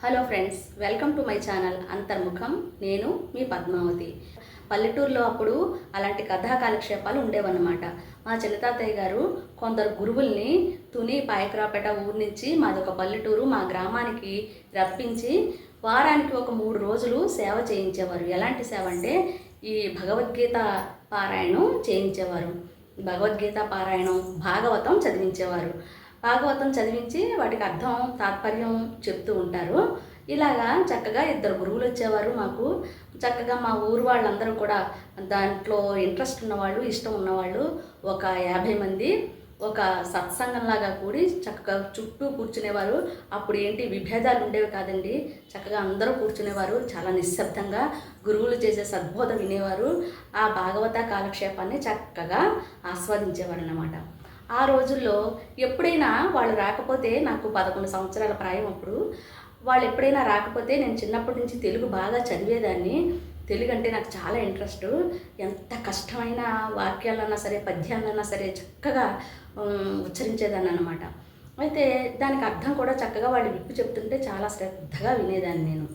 Hello friends welcome to my channel Antarmukham నేను మీ పద్మావతి. పల్లెటూరులో అప్పుడు అలాంటి కథా కాలక్షేపాలు ఉండేవన్నమాట. మా చిన్నతాతయ్య గారు కొందరు గురువుల్ని తుని పాయకరాపేట ఊరు నుంచి మాది ఒక పల్లెటూరు మా గ్రామానికి రప్పించి వారానికి ఒక మూడు రోజులు సేవ చేయించేవారు. ఎలాంటి సేవ అంటే ఈ భగవద్గీత పారాయణం చేయించేవారు. భగవద్గీత పారాయణం భాగవతం చదివించేవారు. భాగవతం చదివించి వాటికి అర్థం తాత్పర్యం చెప్తూ ఉంటారు. ఇలాగా చక్కగా ఇద్దరు గురువులు వచ్చేవారు మాకు. చక్కగా మా ఊరు వాళ్ళందరూ కూడా దాంట్లో ఇంట్రెస్ట్ ఉన్నవాళ్ళు ఇష్టం ఉన్నవాళ్ళు ఒక యాభై మంది ఒక సత్సంగంలాగా కూడి చక్కగా చుట్టూ కూర్చునేవారు. అప్పుడు ఏంటి విభేదాలు ఉండేవి కాదండి. చక్కగా అందరూ కూర్చునేవారు. చాలా నిశ్శబ్దంగా గురువులు చేసే సద్బోధ వినేవారు. ఆ భాగవత కాలక్షేపాన్ని చక్కగా ఆస్వాదించేవారు అన్నమాట ఆ రోజుల్లో ఎప్పుడైనా వాళ్ళు రాకపోతే నాకు పదకొండు సంవత్సరాల ప్రాయం అప్పుడు. వాళ్ళు ఎప్పుడైనా రాకపోతే నేను చిన్నప్పటి నుంచి తెలుగు బాగా చదివేదాన్ని. తెలుగు అంటే నాకు చాలా ఇంట్రెస్ట్. ఎంత కష్టమైన వాక్యాలన్నా సరే పద్యాలన్నా సరే చక్కగా ఉచ్చరించేదాన్ని అనమాట అయితే దానికి అర్థం కూడా చక్కగా వాళ్ళు విప్పు చెప్తుంటే చాలా శ్రద్ధగా వినేదాన్ని నేను.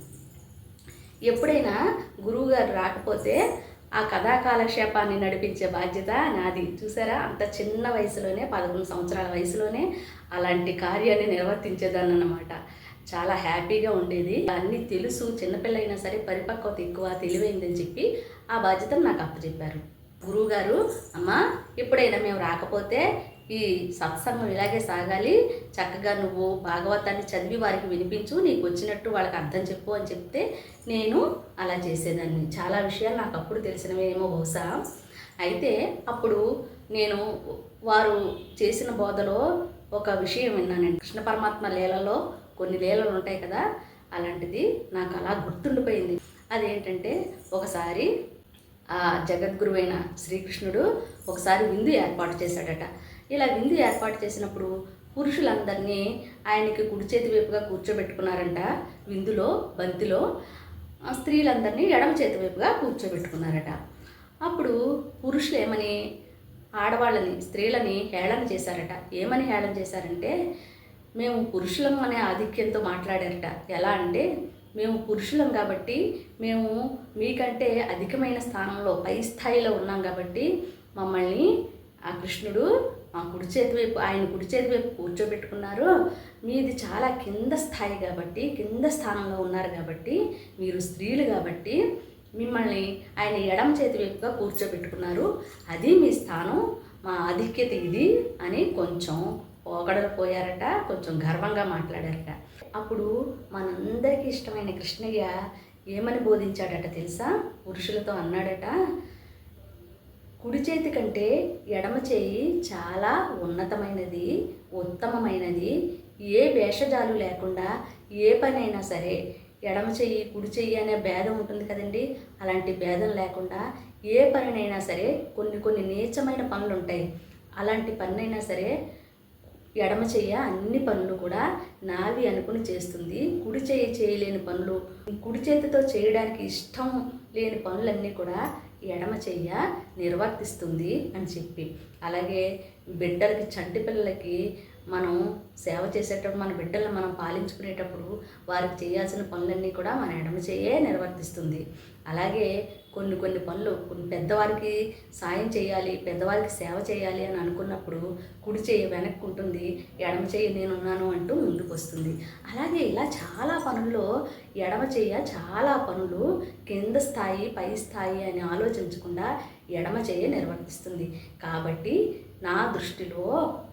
ఎప్పుడైనా గురువుగారు రాకపోతే ఆ కథా కాలక్షేపాన్ని నడిపించే బాధ్యత నాది. చూసారా? అంత చిన్న వయసులోనే పదకొండు సంవత్సరాల వయసులోనే అలాంటి కార్యాన్ని నిర్వర్తించేదాన్ని అన్నమాట చాలా హ్యాపీగా ఉండేది. అన్నీ తెలుసు. చిన్నపిల్లైనా సరే పరిపక్వత ఎక్కువ తెలివైందని చెప్పి ఆ బాధ్యతను నాకు అప్పచెప్పారు. గురువుగారు అమ్మా ఎప్పుడైనా మేము రాకపోతే ఈ సత్సంగం ఇలాగే సాగాలి. చక్కగా నువ్వు భాగవతాన్ని చదివి వారికి వినిపించు. నీకు వచ్చినట్టు వాళ్ళకి అర్థం చెప్పు అని చెప్తే నేను అలా చేసేదాన్ని. చాలా విషయాలు నాకు అప్పుడు తెలిసినవేమో బహుశా. అయితే అప్పుడు నేను వారు చేసిన బోధలో ఒక విషయం విన్నానండి. కృష్ణ పరమాత్మ లీలలో కొన్ని లీలలు ఉంటాయి కదా అలాంటిది నాకు అలా గుర్తుండిపోయింది. అదేంటంటే ఒకసారి ఆ జగద్గురువైన శ్రీకృష్ణుడు ఒకసారి విందు ఏర్పాటు చేశాడట. ఇలా విందు ఏర్పాటు చేసినప్పుడు పురుషులందరినీ ఆయనకి కుడి చేతి వైపుగా కూర్చోబెట్టుకున్నారంట. విందులో బంతిలో స్త్రీలందరినీ ఎడమ చేతి వైపుగా కూర్చోబెట్టుకున్నారట. అప్పుడు పురుషులు ఏమని ఆడవాళ్ళని స్త్రీలని హేళన చేశారట. ఏమని హేళన చేశారంటే మేము పురుషులం అనే ఆధిక్యంతో మాట్లాడారట. ఎలా అంటే మేము పురుషులం కాబట్టి మేము మీకంటే అధికమైన స్థానంలో పై స్థాయిలో ఉన్నాం కాబట్టి మమ్మల్ని ఆ కృష్ణుడు మా కుడి చేతి వైపు ఆయన కుడి చేతి వైపు కూర్చోబెట్టుకున్నారు. మీది చాలా కింద స్థాయి కాబట్టి కింద స్థానంలో ఉన్నారు కాబట్టి మీరు స్త్రీలు కాబట్టి మిమ్మల్ని ఆయన ఎడమ చేతి వైపుగా కూర్చోబెట్టుకున్నారు. అది మీ స్థానం మా ఆధిక్యత ఇది అని కొంచెం పోకడలు పోయారట కొంచెం గర్వంగా మాట్లాడారట. అప్పుడు మనందరికీ ఇష్టమైన కృష్ణయ్య ఏమని బోధించాడట తెలుసా? పురుషులతో అన్నాడట కుడి చేతి కంటే ఎడమ చేయి చాలా ఉన్నతమైనది ఉత్తమమైనది. ఏ వేషజాలు లేకుండా ఏ పనైనా సరే ఎడమ చెయ్యి కుడి చెయ్యి అనే భేదం ఉంటుంది కదండి. అలాంటి భేదం లేకుండా ఏ పనినైనా సరే కొన్ని కొన్ని నీచమైన పనులు ఉంటాయి. అలాంటి పనైనా సరే ఎడమ చెయ్య అన్ని పనులు కూడా నావి అనుకుని చేస్తుంది. కుడి చెయ్యి చేయలేని పనులు కుడి చేతితో చేయడానికి ఇష్టం లేని పనులన్నీ కూడా ఎడమ చెయ్య నిర్వర్తిస్తుంది అని చెప్పి. అలాగే బిడ్డలకి చంటి పిల్లలకి మనం సేవ చేసేటప్పుడు మన బిడ్డలను మనం పాలించుకునేటప్పుడు వారికి చేయాల్సిన పనులన్నీ కూడా మన ఎడమ చేయే నిర్వర్తిస్తుంది. అలాగే కొన్ని కొన్ని పనులు కొన్ని పెద్దవారికి సాయం చేయాలి పెద్దవారికి సేవ చేయాలి అని అనుకున్నప్పుడు కుడి చేయి వెనక్కి ఉంటుంది ఎడమ చేయి నేనున్నాను అంటూ ముందుకు వస్తుంది అలాగే ఇలా చాలా పనుల్లో ఎడమ చేయ చాలా పనులు కింద స్థాయి పై స్థాయి అని ఆలోచించకుండా ఎడమ చేయ నిర్వర్తిస్తుంది. కాబట్టి నా దృష్టిలో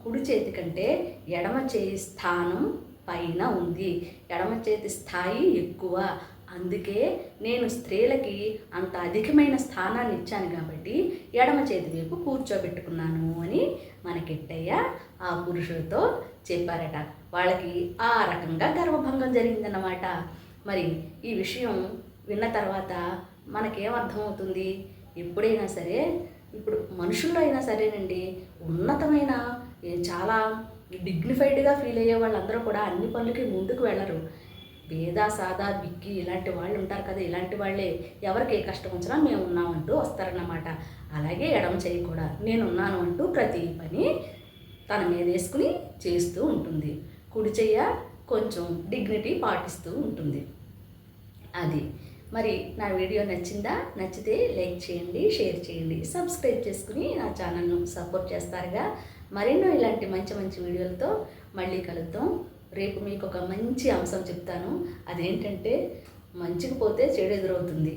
కుడి చేతి కంటే ఎడమ చేయి స్థానం పైన ఉంది. ఎడమ చేతి స్థాయి ఎక్కువ. అందుకే నేను స్త్రీలకి అంత అధికమైన స్థానాన్ని ఇచ్చాను కాబట్టి ఎడమ చేతి వైపు కూర్చోబెట్టుకున్నాను అని మనకిట్టయ్య ఆ పురుషులతో చెప్పారట. వాళ్ళకి ఆ రకంగా గర్వభంగం జరిగిందన్నమాట. మరి ఈ విషయం విన్న తర్వాత మనకేమర్థమవుతుంది ఎప్పుడైనా సరే ఇప్పుడు మనుషుల్లో అయినా సరేనండి ఉన్నతమైన చాలా డిగ్నిఫైడ్గా ఫీల్ అయ్యే వాళ్ళందరూ కూడా అన్ని పనులకి ముందుకు వెళ్ళరు. భేద సాదా బిక్కి ఇలాంటి వాళ్ళు ఉంటారు కదా ఇలాంటి వాళ్ళే. ఎవరికి ఏ కష్టం వచ్చినా మేము ఉన్నామంటూ వస్తారన్నమాట. అలాగే ఎడమ చేయి కూడా. నేనున్నాను అంటూ ప్రతి పని తన మీద వేసుకుని చేస్తూ ఉంటుంది. కుడి చెయ్య కొంచెం డిగ్నిటీ పాటిస్తూ ఉంటుంది. అది. మరి నా వీడియో నచ్చిందా? నచ్చితే లైక్ చేయండి షేర్ చేయండి. సబ్స్క్రైబ్ చేసుకుని నా ఛానల్ను సపోర్ట్ చేస్తారుగా. మరెన్నో ఇలాంటి మంచి మంచి వీడియోలతో మళ్ళీ కలుద్దాం. రేపు మీకు ఒక మంచి అంశం చెప్తాను. అదేంటంటే మంచికి పోతే చెడు ఎదురవుతుంది.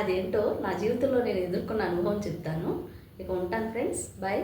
అదేంటో నా జీవితంలో నేను ఎదుర్కొన్న అనుభవం చెప్తాను. ఇక ఉంటాను ఫ్రెండ్స్. బాయ్.